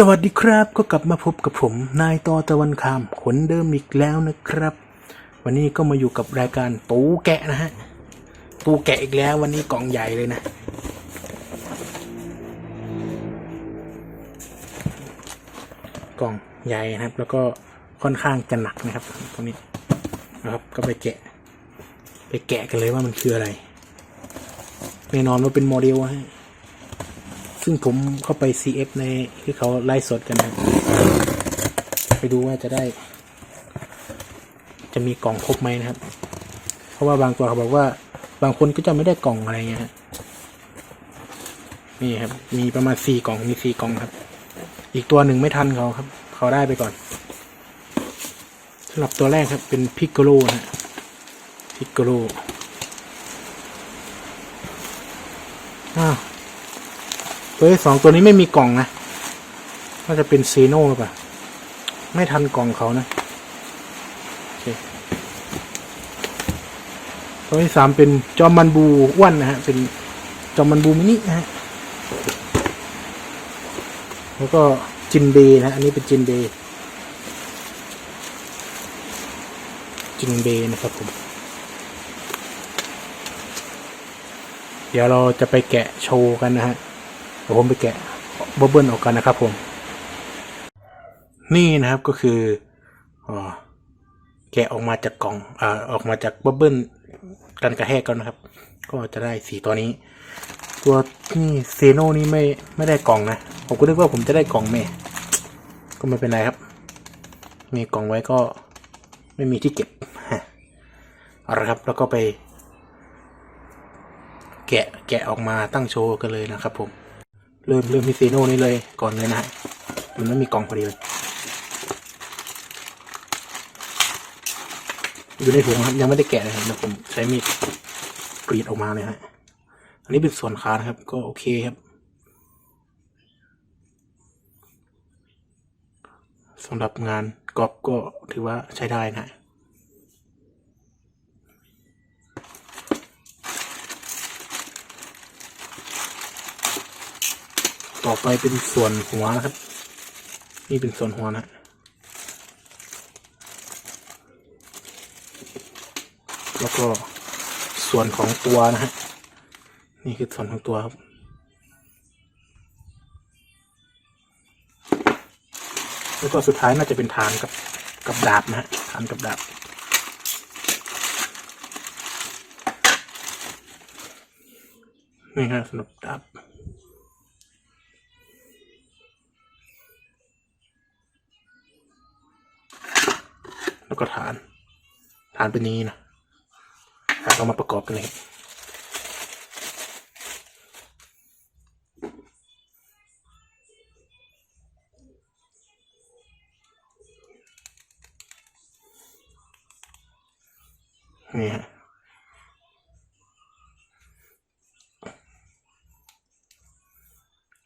สวัสดีครับก็กลับมาพบกับผม นายต่อตะวันคามขนเดิมอีกแล้วนะครับ วันนี้ก็มาอยู่กับรายการตูแกะนะฮะตูแกะอีกแล้ว วันนี้กล่องใหญ่เลยนะ กล่องใหญ่นะครับ แล้วก็ค่อนข้างจะหนักนะครับตรงนี้นะครับก็ไปแกะ ไปแกะกันเลยว่ามันคืออะไรแน่นอนว่าเป็นโมเดลฮะ ซึ่งผมเข้าไป CF ในที่เขาไลฟ์สดกันนะไปดูว่าจะได้ จะมีกล่องครบไหมนะครับ เพราะว่าบางตัวเขาบอกว่า บางคนก็จะไม่ได้กล่องอะไรเงี้ยฮะนี่ครับ มีประมาณสี่กล่องมีสี่กล่องครับ อีกตัวหนึ่งไม่ทันเขาครับ เขาได้ไปก่อนสำหรับตัวแรกครับ เป็นพิกโกโลนะพิกโกโลอ้าว ตัวที่สองตัวนี้ไม่มีกล่องนะน่าจะเป็นซีโน่หรือเปล่าไม่ทันกล่องเขานะตัวที่สามเป็นจอมันบูอ้วนนะฮะ เป็นจอมันบูมินินะฮะ แล้วก็จินเบย์นะอันนี้เป็นจินเบย์จินเบย์นะครับผม เดี๋ยวเราจะไปแกะโชว์กันนะฮะ ดี๋ยวผมไปแกะบับเบิ้ลออกกันนะครับ ผม นี่นะครับก็คืออแกะออกมาจากกล่องอ่าออกมาจากบับเบิ้ลกันกระแทกกันนะครับ ก็จะได้สีตัวนี้ ตัวนี่เซโนนี่ไม่ไม่ได้กล่องนะผมก็นึกว่าผมจะได้กล่องแม่ก็ไม่เป็นไรครับ มีกล่องไว้ก็ไม่มีที่เก็บฮะเอาละครับแล้วก็ไป แกะแกะออกมาตั้งโชว์กันเลยนะครับผม เริ่มเริ่มที่ซีโน่นี่เลยก่อนเลยนะฮะมันไม่มีกล่องพอดีเลย อยู่ในถุงครับยังไม่ได้แกะเลยครับเดี๋ยวผมใช้มีดกรีดออกมาเลยฮะอันนี้เป็นส่วนขานะครับ ก็โอเคครับ สำหรับงานกรอบก็ถือว่าใช้ได้นะ ต่อไปเป็นส่วนหัวนะครับ นี่เป็นส่วนหัวนะแล้วก็ส่วนของตัวนะฮะนี่คือส่วนของตัวครับ แล้วก็สุดท้ายน่าจะเป็นฐานกับกับดาบนะฮะฐานกับดาบนี่ฮะสำหรับดาบ ฐานเป็นนี้นะแล้วมาประกอบกันเลยนี่ฮะ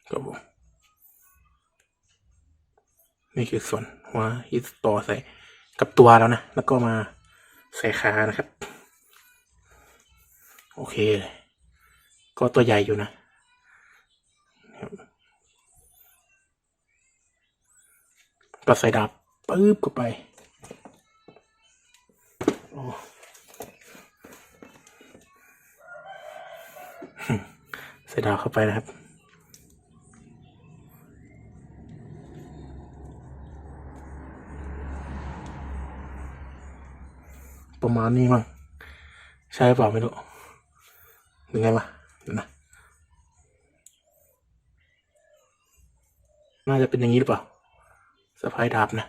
ครับผมนี่คือส่วนหัวที่ต่อใส่กับตัวแล้วนะ แล้วก็มา ใส่ขานะครับ โอเคเลยก็ตัวใหญ่อยู่นะครับก็ใส่ดาบปึ๊บเข้าไปใส่ดาบเข้าไปนะครับ ประมาณนี้มั้งใช่หรือเปล่าไม่รู้ยังไงวะเดี๋ยวนะน่าจะเป็นอย่างนี้หรือเปล่าสะพายดาบนะ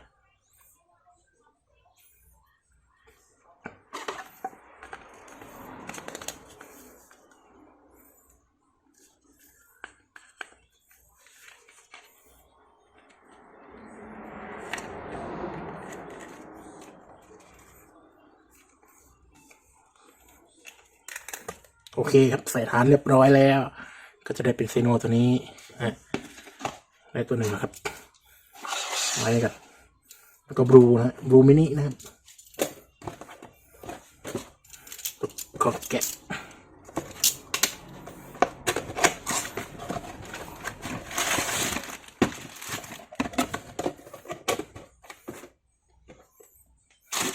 โอเคครับใส่ฐานเรียบร้อยแล้ว ก็จะได้เป็นเซโนตัวนี้นะได้ตัวหนึ่งครับไว้กันแล้วก็บรูนะบรูมินินะครับก็แกะ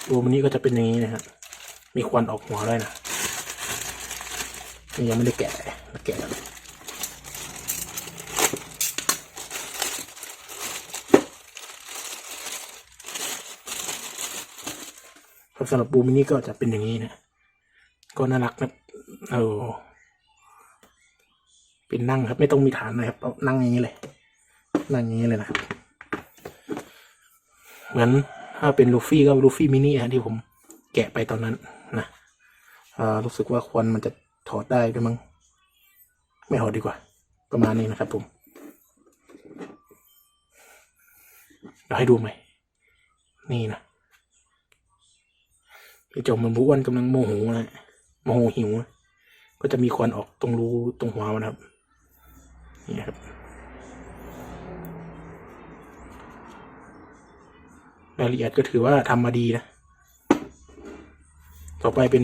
ตัวมินนี้ก็จะเป็นอย่างนี้นะครับมีควันออกหัวด้วยนะ ยังไม่ได้แกะมาแกะครับสำหรับปูมินี่ก็จะเป็นอย่างนี้นะ ก็น่ารักนะเออเป็นนั่งครับ ไม่ต้องมีฐานนะครับเอานั่งอย่างนี้เลย นั่งอย่างนี้เลยนะครับ เหมือนถ้าเป็นลูฟี่ก็ลูฟี่มินินะที่ผมแกะไปตอนนั้นนะอ่ารู้สึกว่าควันมันจะ ถอดได้ด้วยมั้งไม่ถอดดีกว่า ประมาณนี้นะครับผมเดี๋ยวให้ดูไหมนี่นะพี่จอมมันบุอ้วนกำลังโมโหนะโมโหหิวนะก็จะมีควันออกตรงรูตรงหัวมันครับ นี่ครับ รายละเอียดก็ถือว่าทำมาดีนะ ต่อไปเป็น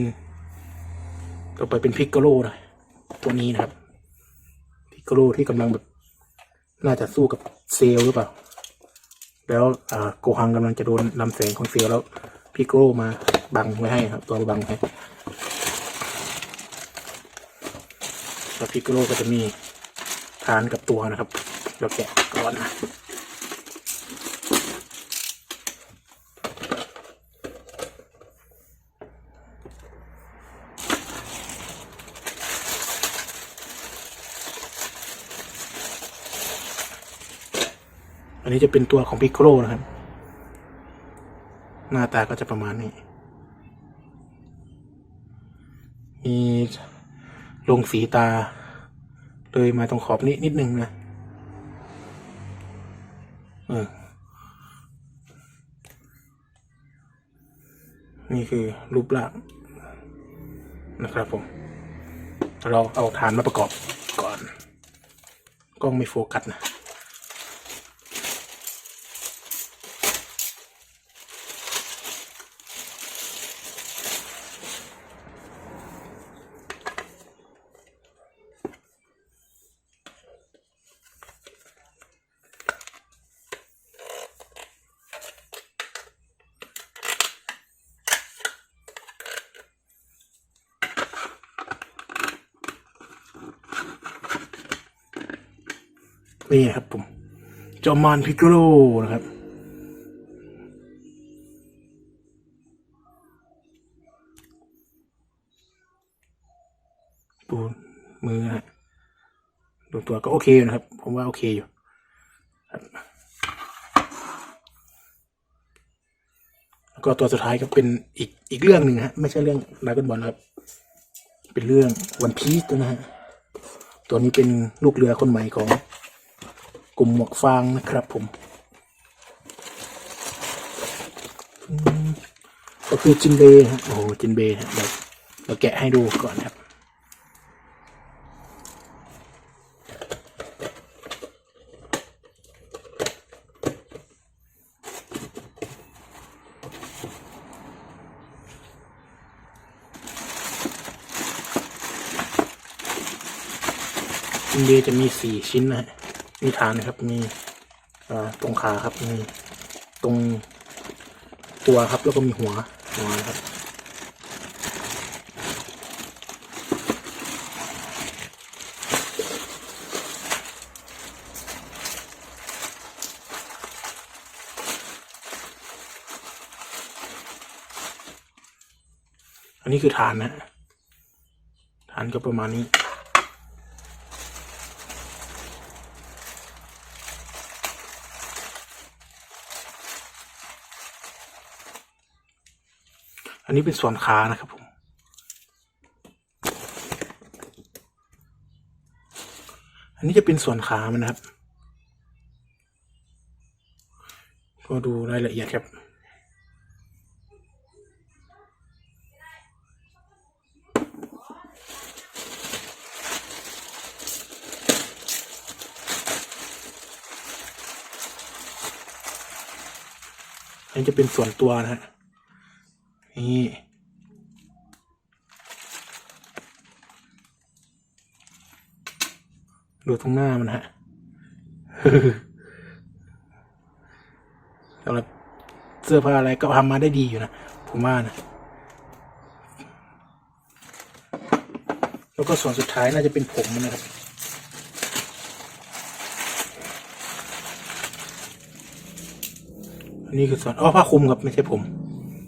ต่อไปเป็นพิกโกโลนะตัวนี้นะครับ พิกโกโลที่กำลังแบบ น่าจะสู้กับเซลหรือเปล่า แล้วอ่าโกฮังกำลังจะโดนลำแสงของเซลแล้วพิกโกโลมาบังไว้ให้ครับ ตัวบังให้แล้วพิกโกโลก็จะมีฐานกับตัวนะครับเดี๋ยวแกะก่อนนะ นี้จะเป็นตัวของพิ c โ o นะครับ หน้าตาก็จะประมาณนี้ มีลงสีตา เลยมาตรงขอบนี้นิดนึงนะ เออ นี่คือรูปร่างนะครับผม เราเอาฐานมาประกอบก่อน กล้องไม่โฟกัสนะ นี่ครับผมจอมานพิกโลนะครับดูมือนะฮะดูตัวก็โอเคอยู่นะครับ ผมว่าโอเคอยู่ครับแล้วก็ตัวสุดท้ายก็เป็นอีกอีกเรื่องหนึ่งฮะ ไม่ใช่เรื่องดราก้อนบอลครับ เป็นเรื่องวันพีซนะฮะ ตัวนี้เป็นลูกเรือคนใหม่ของ กลุ่มหมวกฟางนะครับผม ก็คือจินเบย์ฮะโอ้โหจินเบย์ฮะเดี๋ยวเราแกะให้ดูก่อนนะครับจินเบย์จะมีสี่ชิ้นนะ มีฐานนะครับมีตรงขาครับมีตรงตัวครับ แล้วก็มีหัวหัวครับอันนี้คือฐานนะฐานก็ประมาณนี้ อันนี้เป็นส่วนขานะครับผม อันนี้จะเป็นส่วนขามันนะครับ ก็ดูรายละเอียดครับอันนี้จะเป็นส่วนตัวนะฮะ นี่ดูตรงหน้ามันฮะสำหรับเสื้อผ้าอะไรก็ทำมาได้ดีอยู่นะ ผมว่านะ แล้วก็ส่วนสุดท้ายน่าจะเป็นผมนะครับอันนี้คือส่วนอ๋อผ้าคลุมครับ ไม่ใช่ผม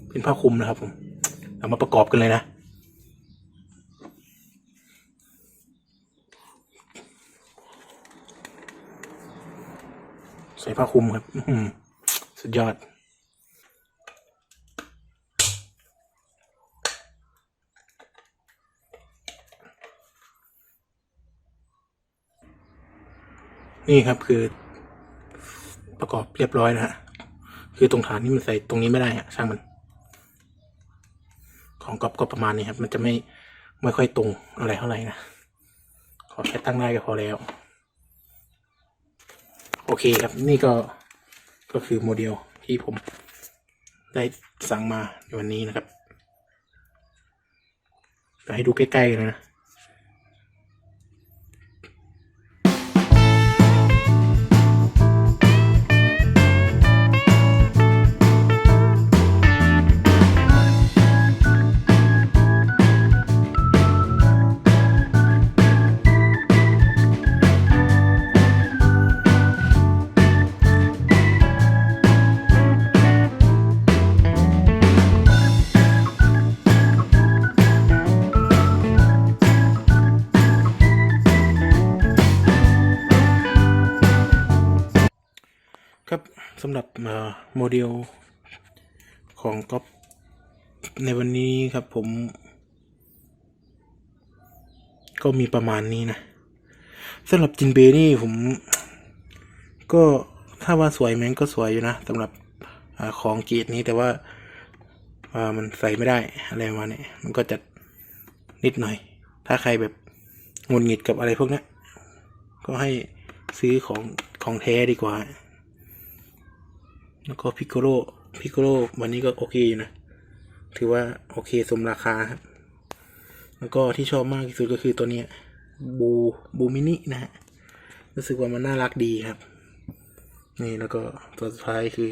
เป็นผ้าคลุมนะครับผมเอามาประกอบกันเลยนะใส่ผ้าคลุมครับสุดยอด นี่ครับคือ ประกอบเรียบร้อยนะฮะ คือตรงฐานนี่มันใส่ตรงนี้ไม่ได้ฮะช่างมัน ของก๊อฟก็ประมาณนี้ครับ มันจะไม่ไม่ค่อยตรงอะไรเท่าไหร่นะ ขอแค่ตั้งได้ก็พอแล้ว โอเคครับนี่ก็ก็คือโมเดลที่ผมได้สั่งมาในวันนี้นะครับจะให้ดูใกล้ๆกันนะ สำหรับโมเดลของก๊อฟในวันนี้ครับผม ก็มีประมาณนี้นะสำหรับจินเบนี่ผม ก็ถ้าว่าสวยแมงก็สวยอยู่นะสำหรับอของเกรดนี้แต่ว่าามันใส่ไม่ได้อะไรมาณนี้มันก็จะนิดหน่อย ถ้าใครแบบงุนหงิดกับอะไรพวกนี้ก็ให้ซื้อของของแท้ดีกว่า แล้วก็พิกโกโลพิกโกโลวันนี้ก็โอเคอยู่นะ ถือว่าโอเคสมราคาครับ แล้วก็ที่ชอบมากที่สุดก็คือตัวนี้บูบูมินินะฮะ รู้สึกว่ามันน่ารักดีครับ นี่แล้วก็ตัวสุดท้ายคือ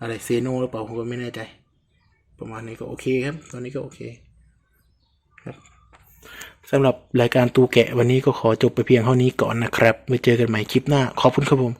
อะไรเซโนหรือเปล่าผมก็ไม่แน่ใจ ประมาณนี้ก็โอเคครับ ตอนนี้ก็โอเคครับสำหรับรายการตูแกะวันนี้ก็ขอจบไปเพียงเท่านี้ก่อนนะครับไว้เจอกันใหม่คลิปหน้า ขอบคุณครับผม